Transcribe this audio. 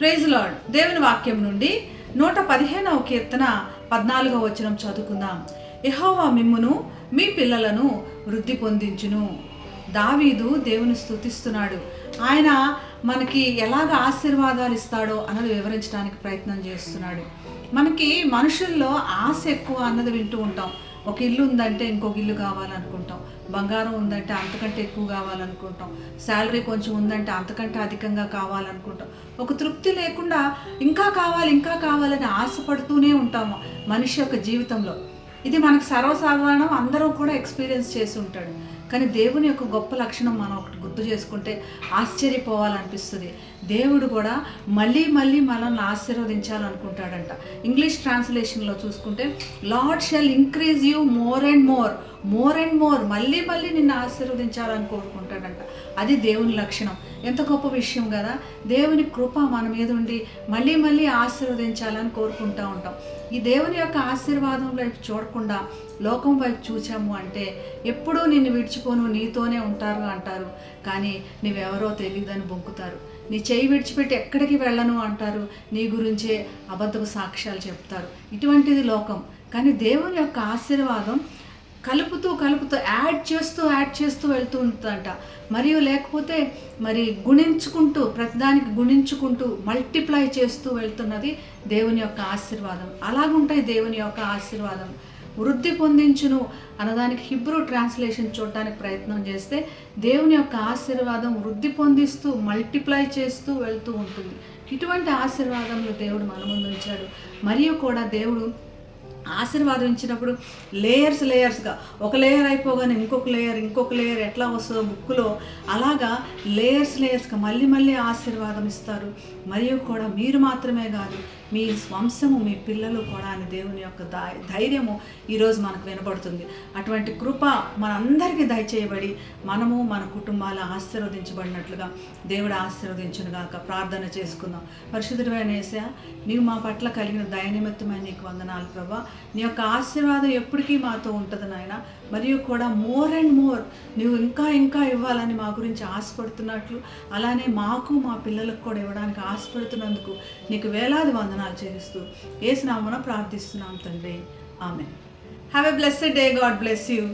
Praise lord దేవుని వాక్యం నుండి నూట పదిహేనవ కీర్తన పద్నాలుగవ వచనం చదువుకుందాం. యెహోవా మిమ్మును మీ పిల్లలను వృద్ధి పొందించును. దావీదు దేవుని స్థుతిస్తున్నాడు ఆయన మనకి ఎలాగ ఆశీర్వాదాలు ఇస్తాడో అన్నది వివరించడానికి ప్రయత్నం చేస్తున్నాడు. మనకి మనుషుల్లో ఆశ ఎక్కువ అన్నది వింటూ ఉంటాం. ఒక ఇల్లు ఉందంటే ఇంకొక ఇల్లు కావాలనుకుంటాం. బంగారం ఉందంటే అంతకంటే ఎక్కువ కావాలనుకుంటాం. శాలరీ కొంచెం ఉందంటే అంతకంటే అధికంగా కావాలనుకుంటాం. ఒక తృప్తి లేకుండా ఇంకా కావాలి ఇంకా కావాలని ఆశపడుతూనే ఉంటాము మనిషి యొక్క జీవితంలో. ఇది మనకు సర్వసాధారణం అందరూ కూడా ఎక్స్పీరియన్స్ చేసి ఉంటాడు. కానీ దేవుని యొక్క గొప్ప లక్షణం మనం ఒకటి గుర్తు చేసుకుంటే ఆశ్చర్యపోవాలనిపిస్తుంది. దేవుడు కూడా మళ్ళీ మళ్ళీ మనల్ని ఆశీర్వదించాలనుకుంటాడంట. ఇంగ్లీష్ ట్రాన్స్లేషన్లో చూసుకుంటే lord shall increase you more and more. More and more మళ్ళీ మళ్ళీ నిన్ను ఆశీర్వదించాలని కోరుకుంటాడంట. అది దేవుని లక్షణం. ఎంత గొప్ప విషయం కదా? దేవుని కృప మన మీద ఉండి మళ్ళీ మళ్ళీ ఆశీర్వదించాలని కోరుకుంటూ ఉంటాం. ఈ దేవుని యొక్క ఆశీర్వాదం వైపు చూడకుండా లోకం వైపు చూచాము అంటే ఎప్పుడూ నిన్ను విడిచిపోను నీతోనే ఉంటారు అంటారు. కానీ నీవెవరో తెలియదని బొంకుతారు. నీ చేయి విడిచిపెట్టి ఎక్కడికి వెళ్ళను అంటారు. నీ గురించే అబద్ధపు సాక్ష్యాలు చెప్తారు. ఇటువంటిది లోకం. కానీ దేవుని యొక్క ఆశీర్వాదం కలుపుతూ కలుపుతూ యాడ్ చేస్తూ యాడ్ చేస్తూ వెళ్తూ ఉంటుందంట. మరియు లేకపోతే మరి గుణించుకుంటూ ప్రతిదానికి గుణించుకుంటూ మల్టిప్లై చేస్తూ వెళ్తున్నది దేవుని యొక్క ఆశీర్వాదం. అలాగుంటాయి దేవుని యొక్క ఆశీర్వాదం. వృద్ధి పొందించును అన్నదానికి హిబ్రూ ట్రాన్స్లేషన్ చూడటానికి ప్రయత్నం చేస్తే దేవుని యొక్క ఆశీర్వాదం వృద్ధి పొందిస్తూ మల్టిప్లై చేస్తూ వెళ్తూ ఉంటుంది. ఇటువంటి ఆశీర్వాదంలో దేవుడు మన ముందు ఉంచాడు. మరియు కూడా దేవుడు ఆశీర్వాదం ఇచ్చినప్పుడు లేయర్స్ లేయర్స్గా ఒక లేయర్ అయిపోగానే ఇంకొక లేయర్ ఇంకొక లేయర్ ఎట్లా వస్తుందో బుక్లో. అలాగా లేయర్స్ లేయర్స్గా మళ్ళీ మళ్ళీ ఆశీర్వాదం ఇస్తారు. మరియు కూడా మీరు మాత్రమే కాదు మీ వంశము మీ పిల్లలు కూడా అని దేవుని యొక్క ధై- ధైర్యము ఈరోజు మనకు వినబడుతుంది. అటువంటి కృప మనందరికీ దయచేయబడి మనము మన కుటుంబాలు ఆశీర్వదించబడినట్లుగా దేవుడు ఆశీర్వదించునుగాక ప్రార్థన చేసుకుందాం. పరిశుద్ధమైన వేసా నీవు మా పట్ల కలిగిన దయనిమిత్తమైన నీకు వందనాలు ప్రభా. నీ యొక్క ఆశీర్వాదం ఎప్పటికీ మాతో ఉంటుంది నాయన. మరియు కూడా మోర్ అండ్ మోర్ నువ్వు ఇంకా ఇంకా ఇవ్వాలని మా గురించి ఆశపడుతున్నట్లు అలానే మాకు మా పిల్లలకు కూడా ఇవ్వడానికి ఆశపడుతున్నందుకు నీకు వేలాది వందనాలు చెల్లిస్తూ ఏసునామన ప్రార్థిస్తున్నాం తండ్రి. Amen have a blessed day God bless you